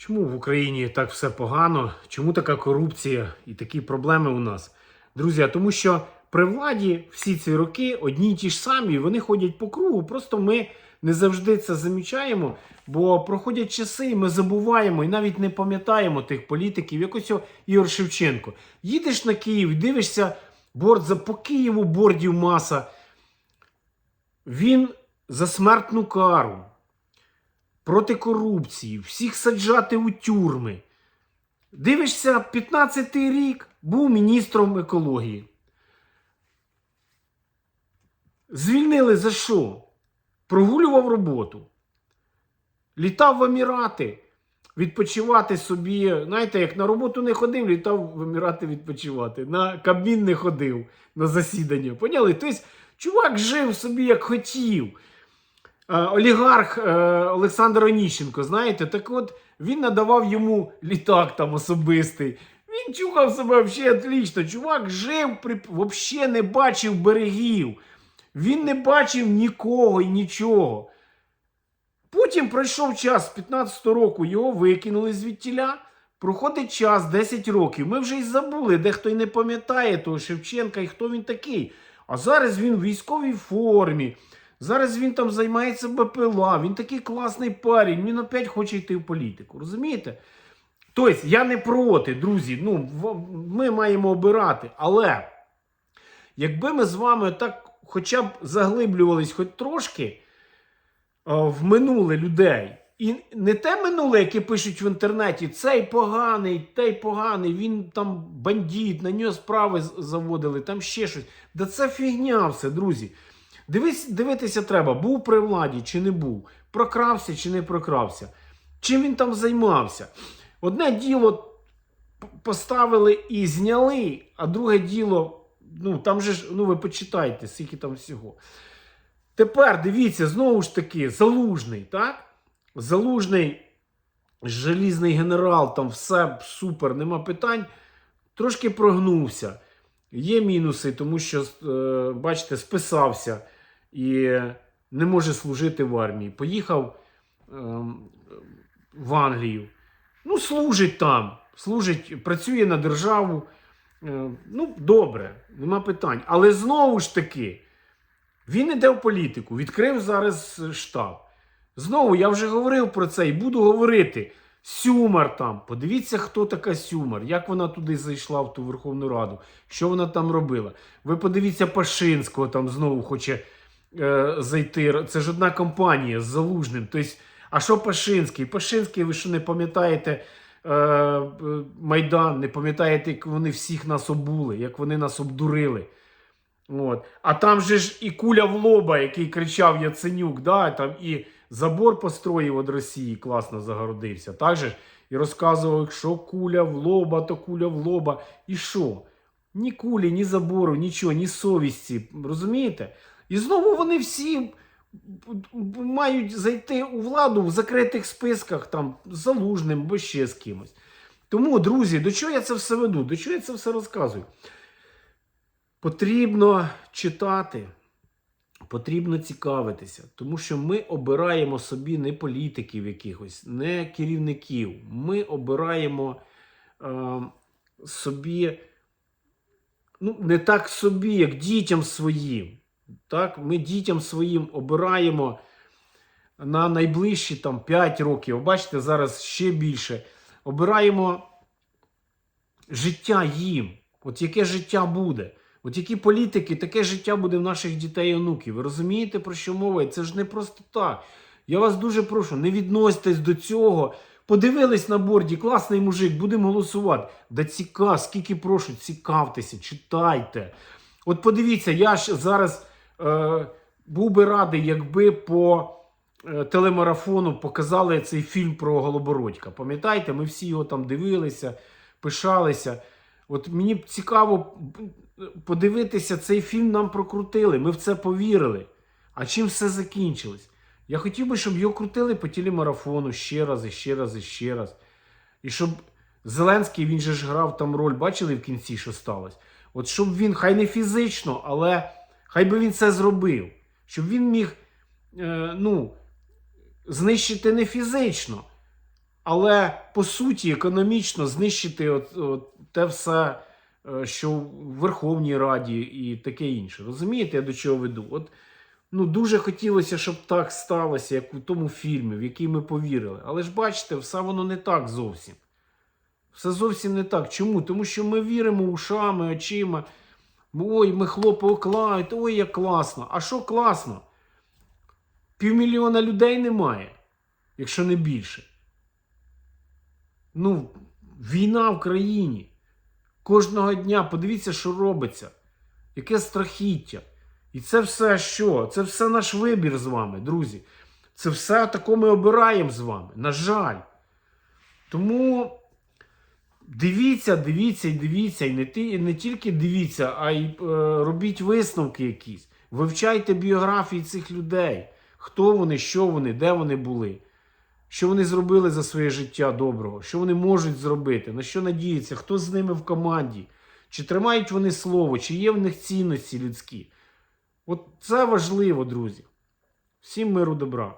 Чому в Україні так все погано? Чому така корупція і такі проблеми у нас? Друзі, тому що при владі всі ці роки одні й ті ж самі, вони ходять по кругу. Просто ми не завжди це замічаємо, бо проходять часи, і ми забуваємо і навіть не пам'ятаємо тих політиків. Якось Ігор Шевченко. Їдеш на Київ, дивишся, борт за по Києву бордів маса. Він за смертну кару проти корупції, всіх саджати у тюрми. Дивишся, 15-й рік був міністром екології. Звільнили за що? Прогулював роботу. Літав в Емірати відпочивати собі. Знаєте, як на роботу не ходив, літав в Емірати відпочивати. На Кабмін не ходив на засідання. Поняли? Тобто, чувак жив собі як хотів. Е, олігарх е, Олександр Оніщенко, знаєте, так от він надавав йому літак там особистий. Він чухав себе взагалі отлично. Чувак жив, при... взагалі не бачив берегів. Він не бачив нікого і нічого. Потім пройшов час з 15 року, його викинули звідтіля. Проходить час 10 років. Ми вже й забули, дехто й не пам'ятає того Шевченка і хто він такий. А зараз він в військовій формі. Зараз він там займається БПЛА, він такий класний парень, він опять хоче йти в політику. Розумієте? Тобто, я не проти, друзі. Ну, ми маємо обирати. Але якби ми з вами так хоча б заглиблювались хоч трошки е, в минуле людей. І не те минуле, яке пишуть в інтернеті, цей поганий, той поганий, він там бандит, на нього справи заводили, там ще щось. Да це фігня все, друзі. Дивись, дивитися треба, був при владі чи не був, прокрався чи не прокрався. Чим він там займався? Одне діло поставили і зняли, а друге діло, ну там же ж, ну ви почитайте, скільки там всього. Тепер дивіться, знову ж таки, залужний, так? Залужний, желізний генерал, там все супер, нема питань. Трошки прогнувся. Є мінуси, тому що, е, бачите, списався і не може служити в армії. Поїхав ем, в Англію. Ну, служить там, служить, працює на державу. Е, ну, добре, нема питань. Але знову ж таки, він іде в політику, відкрив зараз штаб. Знову я вже говорив про це і буду говорити. Сюмар там. Подивіться, хто така Сюмар, як вона туди зайшла в ту Верховну Раду, що вона там робила. Ви подивіться Пашинського, там знову хоче е, зайти. Це ж одна компанія з залужним. Тобто, а що Пашинський? Пашинський, ви що не пам'ятаєте е, Майдан, не пам'ятаєте, як вони всіх нас обули, як вони нас обдурили. От. А там же ж і куля в лоба, який кричав Яценюк, да, там і забор построїв від Росії, класно загородився. Так же ж і розказував, що куля в лоба, то куля в лоба. І що? Ні кулі, ні забору, нічого, ні совісті. Розумієте? І знову вони всі мають зайти у владу в закритих списках, там, залужним, або ще з кимось. Тому, друзі, до чого я це все веду? До чого я це все розказую? Потрібно читати, потрібно цікавитися, тому що ми обираємо собі не політиків якихось, не керівників. Ми обираємо е, собі, ну, не так собі, як дітям своїм. Так? Ми дітям своїм обираємо на найближчі там, 5 років. Бачите, зараз ще більше. Обираємо життя їм. От яке життя буде? От які політики, таке життя буде в наших дітей і онуків. Ви розумієте, про що мова? Це ж не просто так. Я вас дуже прошу, не відноситесь до цього. Подивились на борді, класний мужик, будемо голосувати. Да цікав, скільки прошу, цікавтеся, читайте. От подивіться, я ж зараз е, був би радий, якби по е, телемарафону показали цей фільм про Голобородька. Пам'ятаєте, ми всі його там дивилися, пишалися. От мені б цікаво подивитися, цей фільм нам прокрутили. Ми в це повірили. А чим все закінчилось? Я хотів би, щоб його крутили по телемарафону ще раз, і ще раз, і ще раз. І щоб Зеленський, він же ж грав там роль, бачили в кінці, що сталося? От щоб він, хай не фізично, але хай би він це зробив. Щоб він міг е, ну, знищити не фізично, але по суті економічно знищити от, от те все, е, що в Верховній Раді і таке інше. Розумієте, я до чого веду? От ну, дуже хотілося, щоб так сталося, як у тому фільмі, в який ми повірили. Але ж бачите, все воно не так зовсім. Все зовсім не так. Чому? Тому що ми віримо ушами, очима. Ой, ми хлопи оклають, ой, як класно. А що класно? Півмільйона людей немає, якщо не більше. Ну, війна в країні. Кожного дня подивіться, що робиться. Яке страхіття. І це все що? Це все наш вибір з вами, друзі. Це все тако ми обираємо з вами. На жаль. Тому дивіться, дивіться і дивіться. І не, ті, не тільки дивіться, а й е, робіть висновки якісь. Вивчайте біографії цих людей. Хто вони, що вони, де вони були. Що вони зробили за своє життя доброго, що вони можуть зробити, на що надіються, хто з ними в команді, чи тримають вони слово, чи є в них цінності людські. От це важливо, друзі. Всім миру добра.